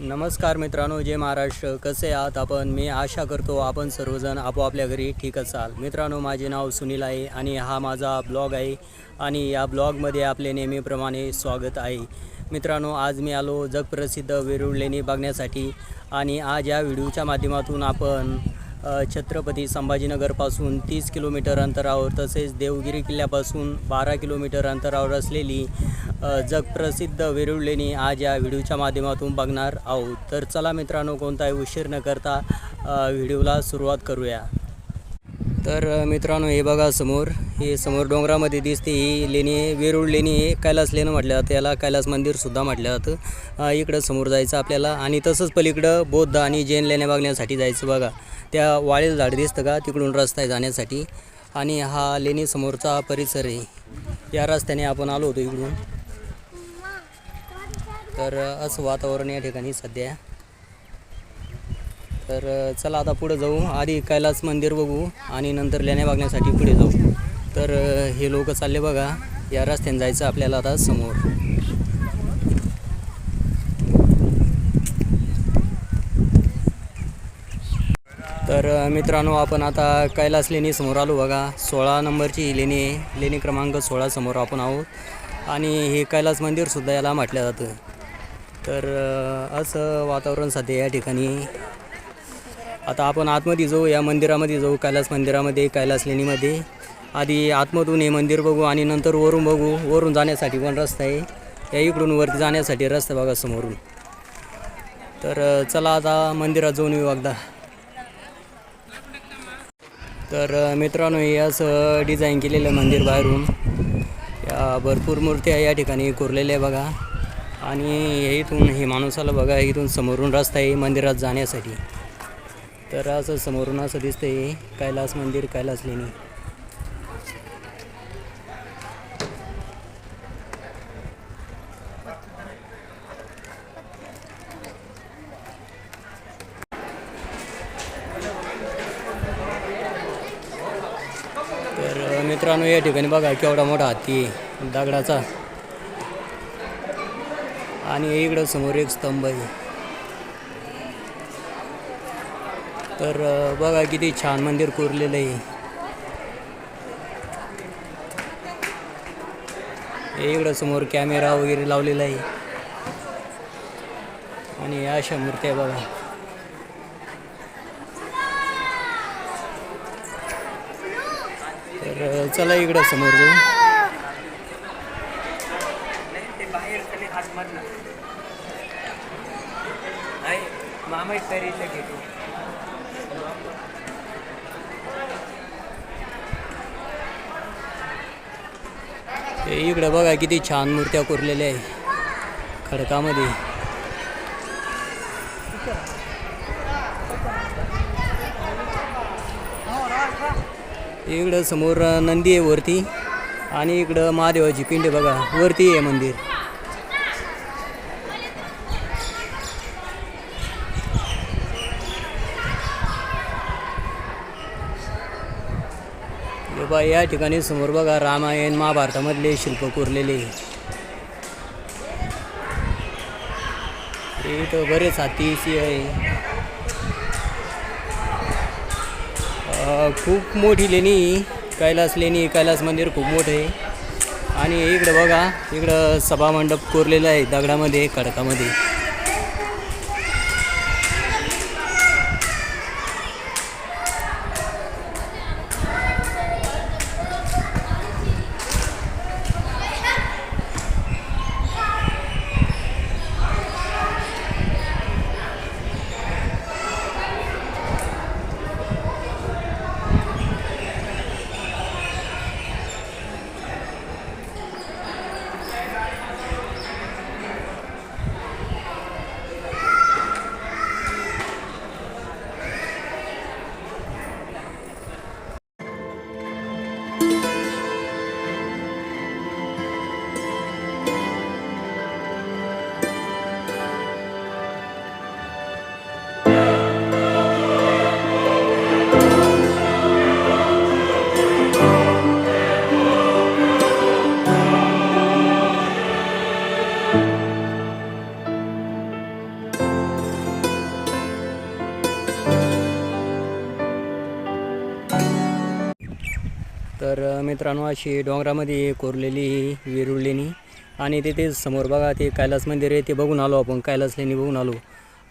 नमस्कार मित्रांनो जय महाराष्ट्र. कसे आहात आपण? मी आशा करतो आपण सर्वजण आपोआपल्या घरी ठीक असाल मित्रांनो माझे नाव सुनील आहे आणि हा माझा ब्लॉग आहे आणि या ब्लॉगमध्ये आपले नेहमीप्रमाणे स्वागत आहे. मित्रांनो आज मी आलो जगप्रसिद्ध वेरूळ लेणी बघण्यासाठी आणि आज या व्हिडिओच्या माध्यमातून आपण छत्रपती संभाजीनगरपासून तीस किलोमीटर अंतरावर तसेच देवगिरी किल्ल्यापासून बारा किलोमीटर अंतरावर असलेली जगप्रसिद्ध वेरूळ लेणी आज या व्हिडिओच्या माध्यमातून बघणार आहोत. तर चला मित्रांनो कोणताही उशीर न करता व्हिडिओला सुरुवात करूया. तर मित्रांनो हे बघा समोर. हे समोर डोंगरामध्ये दिसते ही लेणी आहे. वेरूळ लेणी हे कैलास लेणं म्हटलं जातं याला कैलास मंदिरसुद्धा म्हटलं जातं इकडं समोर जायचं आपल्याला. आणि तसंच पलीकडं बौद्ध आणि जैन लेण्या बघण्यासाठी जायचं बघा. त्या वाळेल झाड दिसतं का? तिकडून रस्ता आहे जाण्यासाठी. आणि हा लेणी समोरचा परिसर आहे. या रस्त्याने आपण आलो होतो इकडून. तर असं वातावरण या ठिकाणी सध्या तर चला आता पुढे जाऊ. आधी कैलास मंदिर बघू आणि नंतर लेण्या बघण्यासाठी पुढे जाऊ. तर हे लोक चालले बघा. या रस्त्याने जायचं आपल्याला आता समोर. तर मित्रांनो आपण आता कैलास लेणी समोर आलो बघा. सोळा नंबरची ही लेणी आहे. लेणी क्रमांक सोळा समोर आपण आहोत. आणि हे कैलास मंदिरसुद्धा याला म्हटलं जातं. तर असं वातावरण सध्या या ठिकाणी आता आपण आतमध्ये जाऊ या मंदिरामध्ये जाऊ कैलास मंदिरामध्ये कैलास लेणीमध्ये. आधी आतमधून हे मंदिर बघू आणि नंतर वरून बघू. वरून जाण्यासाठी पण रस्ता आहे. या इकडून वरती जाण्यासाठी रस्ता बघा समोरून. तर चला आता मंदिरात जाऊन येऊ अगदा तर मित्रांनो हे असं डिझाईन केलेलं मंदिर बाहेरून. या भरपूर मूर्त्या या ठिकाणी कोरलेल्या आहे बघा. आणि हे इथून हे माणूसाला बघा इथून समोरून रस्ता आहे मंदिरात जाण्यासाठी. तर असं समोरून असं दिसतंय कैलास मंदिर कैलास लेणी. तर मित्रांनो या ठिकाणी बघा केवढा मोठा हत्ती आहे, दगडाचा. आणि इकडं समोर एक स्तंभ आहे. तर बघा किती छान मंदिर कोरलेलं आहे. इकडं समोर कॅमेरा वगैरे लावलेला आहे. आणि अशा मूर्त्या बघा. तर चला इकडं समोर जाऊ. मामा तरीला घेतो इकडं बघा किती छान मूर्त्या कोरलेल्या आहे. खडकामध्ये. इकडं समोर नंदी आहे वरती. आणि इकडं महादेवाची पिंड बघा. वरती आहे मंदिर. हे बा या ठिकाणी समोर बघा रामायण महाभारतामधले शिल्प कोरलेले. इथं बरेच हाती आहे. खूप मोठी लेणी कैलास लेणी कैलास मंदिर खूप मोठं आहे. आणि इकडं बघा इकडं सभामंडप कोरलेलं आहे दगडामध्ये खडकामध्ये. मित्रांनो अशी डोंगरामध्ये कोरलेली ही वेरूळ लेणी आणि तिथे समोर बघा ते कैलास मंदिर आहे ते बघून आलो आपण कैलास लेणी बघून आलो.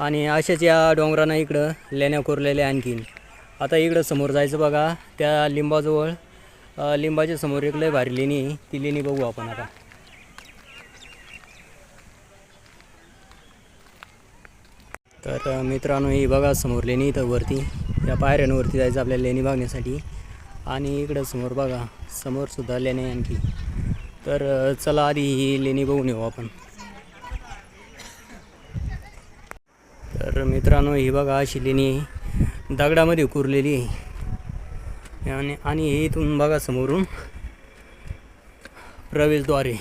आणि अशाच या डोंगरांना इकडं लेण्या कोरलेल्या आणखीन. आता इकडं समोर जायचं बघा त्या लिंबाजवळ लिंबाच्या समोर एक लय भारी लेणी आहे ती लेणी बघू आपण आता. तर मित्रांनो ही बघा समोर लेणी इथं वरती त्या पायऱ्यांवरती जायचं आपल्या लेणी बघण्यासाठी. आणि इकडं समोर बघा समोर सुद्धा लेणी आहे आणखी. तर चला आधी ही लेणी बघून येऊ आपण. तर मित्रांनो ही बघा अशी लेणी आहे. दगडामध्ये कुरलेली आहे. आणि आणि हे इथून बघा समोरून प्रवेशद्वारे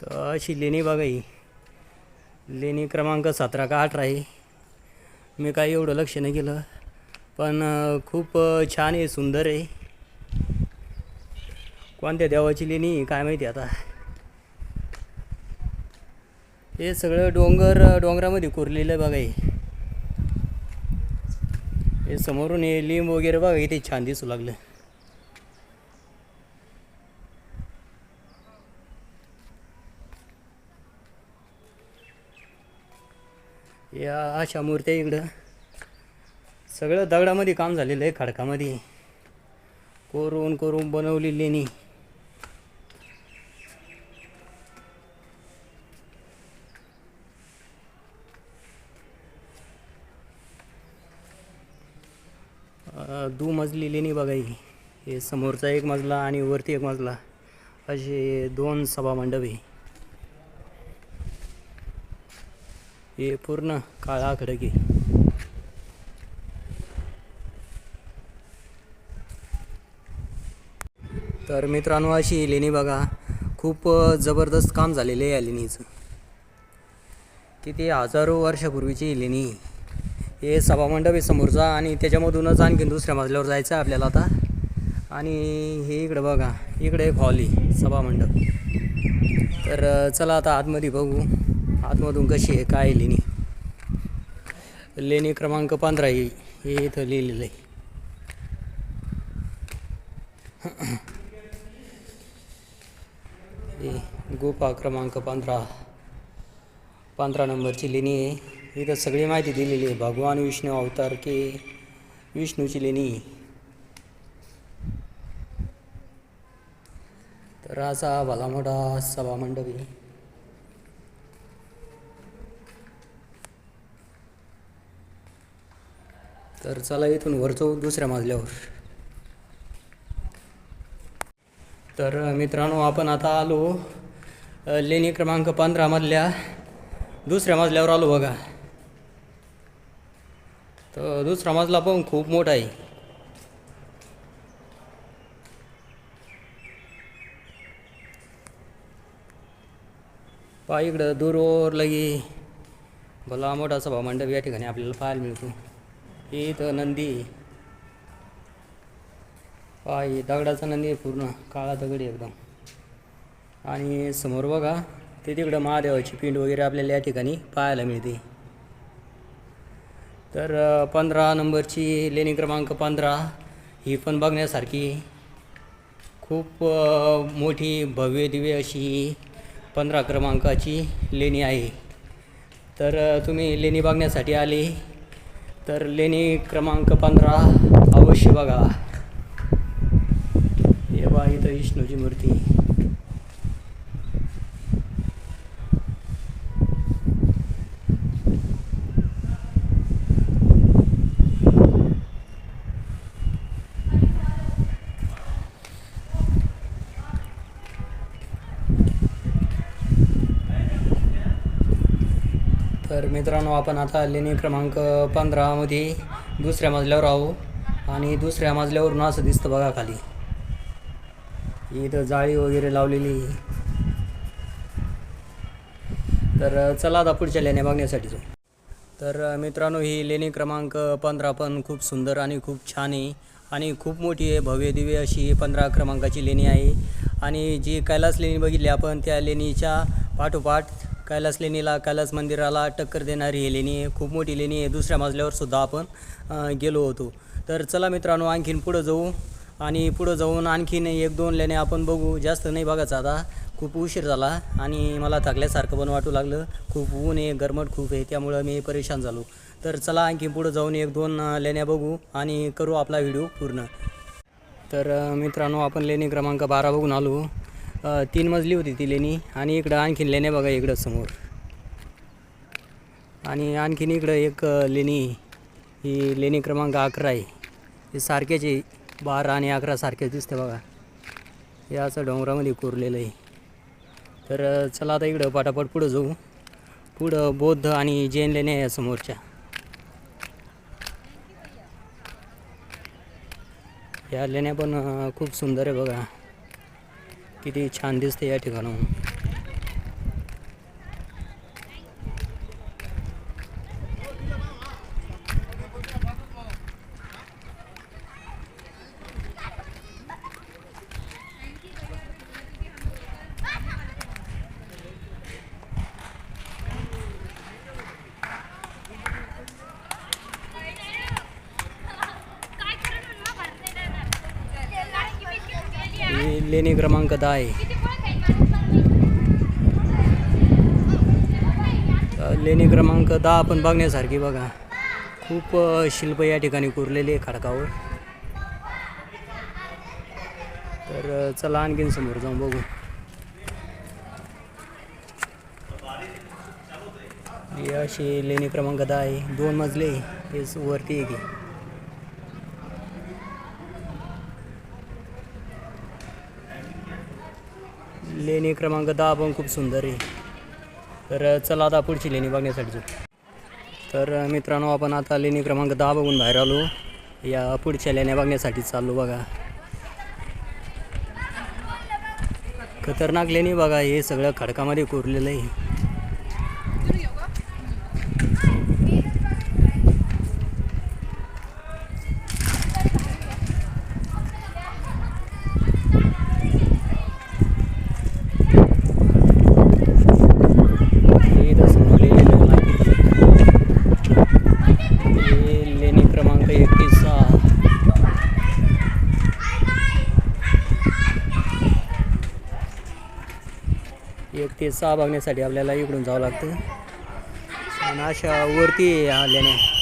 तर अशी लेणी बघा ही. लेणी क्रमांक सतरा का अठरा आहे. मी काही एवढं लक्ष नाही केलं पण खूप छान आहे सुंदर आहे. कोणत्या देवाची लेणी आहे काय माहिती आता. हे सगळं डोंगर डोंगरामध्ये कोरलेलं आहे बघा हे समोरून हे लिंब वगैरे बघा इथे छान दिसू लागलं. या अशा मूर्त्या इकडं. सगळं दगडामध्ये काम झालेलं आहे खडकामध्ये. कोरून कोरून बनवली लेणी दू मजली लेणी बघा ही. हे समोरचा एक मजला आणि वरती एक मजला. असे दोन सभामंडप आहे. हे पूर्ण काळा खडक. तर मित्रांनो अशी लेणी बघा. खूप जबरदस्त काम झालेलं आहे या लेणीचं. किती हजारो वर्षापूर्वीची ही लेणी. हे सभामंडप आहे समोरचा आणि त्याच्यामधूनच आणखी दुसऱ्या मजल्यावर जायचं आहे आपल्याला आता. आणि हे इकडं बघा. इकडे एक हॉल आहे सभामंडप. तर चला आता आतमध्ये बघू. आतमधून कशी आहे काय लेणी? लेणी क्रमांक पंधरा ही हे इथं लिहिलेलं आहे. गोपा गुफा क्रमांक पंधरा. पंधरा नंबरची लेणी आहे. इथं सगळी माहिती दिलेली आहे. भगवान विष्णू अवतार के विष्णूची लेणी तर असा भला मोठा सभामंडप आहे. तर चला इथून वर जाऊ दुसऱ्या मजल्यावर. तर मित्रांनो आपण आता आलो लेणी क्रमांक पंधरामधल्या दुसऱ्या मजल्यावर आलो बघा. तर दुसरा मजला पण खूप मोठा आहे. पा इकडं दूरवर लगी भला मोठा सभा मंडप या ठिकाणी आपल्याला पाहायला मिळतो. हे इथं नंदी. आहे. दगडाचा नंदी आहे पूर्ण काळा दगड आहे एकदम. आणि समोर बघा ते तिकडं महादेवाची पिंड वगैरे आपल्याला या ठिकाणी पाहायला मिळते. तर पंधरा नंबरची लेणी क्रमांक पंधरा ही पण बघण्यासारखी. खूप मोठी भव्य दिव्य अशी पंधरा क्रमांकाची लेणी आहे. तर तुम्ही लेणी बघण्यासाठी आले तर लेणी क्रमांक पंधरा अवश्य बघा. हे बा इथं विष्णूची मूर्ती. तर मित्रांनो आपण आता लेणी क्रमांक पंधरामध्ये दुसऱ्या मजल्यावर आहो आणि दुसऱ्या मजल्यावरून असं दिसतं बघा खाली. इथं जाळी वगैरे लावलेली. आहे. तर चला आता पुढच्या लेण्या बघण्यासाठी जाऊ. तर मित्रांनो ही लेणी क्रमांक पंधरा पण खूप सुंदर आणि खूप छान आहे. आणि खूप मोठी आहे भव्य दिव्य अशी पंधरा क्रमांकाची लेणी आहे. आणि जी कैलास लेणी बघितली आपण त्या लेणीच्या पाठोपाठ कैलास लेणीला कैलास मंदिराला टक्कर देणारी ही लेणी आहे. खूप मोठी लेणी आहे. दुसऱ्या मजल्यावर सुद्धा आपण गेलो होतो. तर चला मित्रांनो आणखीन पुढं जाऊ. आणि पुढं जाऊन आणखीन एक दोन लेण्या आपण बघू. जास्त नाही बघायचं आता. खूप उशीर झाला आणि मला थकल्यासारखं पण वाटू लागलं. खूप ऊन आहे गरमट खूप आहे त्यामुळं मी परेशान झालो. तर चला आणखी पुढं जाऊन एक दोन लेण्या बघू आणि करू आपला व्हिडिओ पूर्ण. तर मित्रांनो आपण लेणी क्रमांक बारा बघून आलो. तीन मजली होती ती लेणी आणि इकडं आणखीन लेण्या बघा इकडं समोर. आणि आणखीन इकडं एक लेणी. ही लेणी क्रमांक अकरा आहे. हे सारखेच आहे बारा आणि अकरा सारखेच दिसते बघा. हे असं डोंगरामध्ये कोरलेलं आहे. तर चला आता इकडं पटापट पुढं जाऊ. पुढं बौद्ध आणि जैन लेण्या आहे समोरच्या. या लेण्या पण खूप सुंदर आहे बघा. किती छान दिसते या ठिकाणाहून ही लेणी क्रमांक दहा आहे. लेणी क्रमांक दहा आपण बघण्यासारखी बघा. खूप शिल्प या ठिकाणी कोरलेली आहे खडकावर. तर चला आणखीन समोर जाऊन बघू. ही अशी लेणी क्रमांक दहा आहे. दोन मजले आहे. तेच वरती आहे की. लेणी क्रमांक दहा पण खूप सुंदर आहे. तर चला आता पुढची लेणी बघण्यासाठी. जाऊ तर मित्रांनो आपण आता लेणी क्रमांक दहा बघून बाहेर आलो. या पुढच्या लेण्या बघण्यासाठी चाललो बघा. खतरनाक लेणी बघा हे सगळं खडकामध्ये कोरलेलं आहे हे इथं समोर लिहिलेलं आहे. हे लेणी क्रमांक एकतीस सहा ते सहा बघण्यासाठी आपल्याला इकडून जावं लागतं. आणि अशा वरती आल्याने लेण्या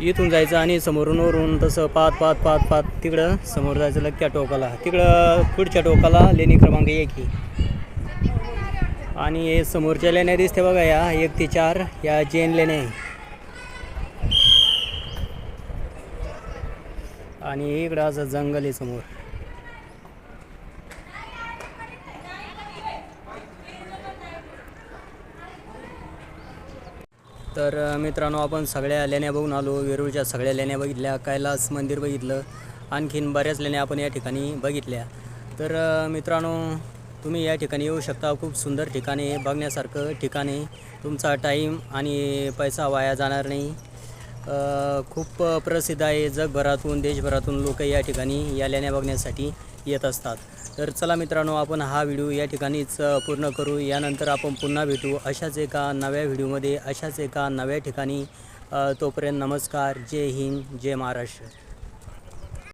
इथून जायचं आणि समोरून वरून तसं पाच पाच पाच पाच तिकडं समोर जायचं लग त्या टोकाला. तिकडं पुढच्या टोकाला लेणी क्रमांक एक आहे. आणि हे समोरच्या लेण्या दिसते बघा या एक ते चार या जैन लेण्या आहे. आणि इकडं असं जंगल आहे समोर. तर मित्रांनो आपण सगळ्या लेण्या बघून आलो. वेरूळच्या सगळ्या लेण्या बघितल्या. कैलास मंदिर बघितलं. आणखीन बऱ्याच लेण्या आपण या ठिकाणी बघितल्या. तर मित्रांनो तुम्ही या ठिकाणी येऊ शकता. खूप सुंदर ठिकाणे बघण्यासारखं ठिकाण. आहे तुमचा टाईम आणि पैसा वाया जाणार नाही. खूप प्रसिद्ध आहे जगभरातून देशभरातून लोक या ठिकाणी या लेण्या बघण्यासाठी. येत असतात. तर चला मित्रांनो आपण हा व्हिडिओ या ठिकाणीच पूर्ण करू. यानंतर आपण पुन्हा भेटू अशाच एका नव्या व्हिडिओमध्ये. अशाच एका नव्या ठिकाणी. तोपर्यंत नमस्कार. जय हिंद. जय महाराष्ट्र.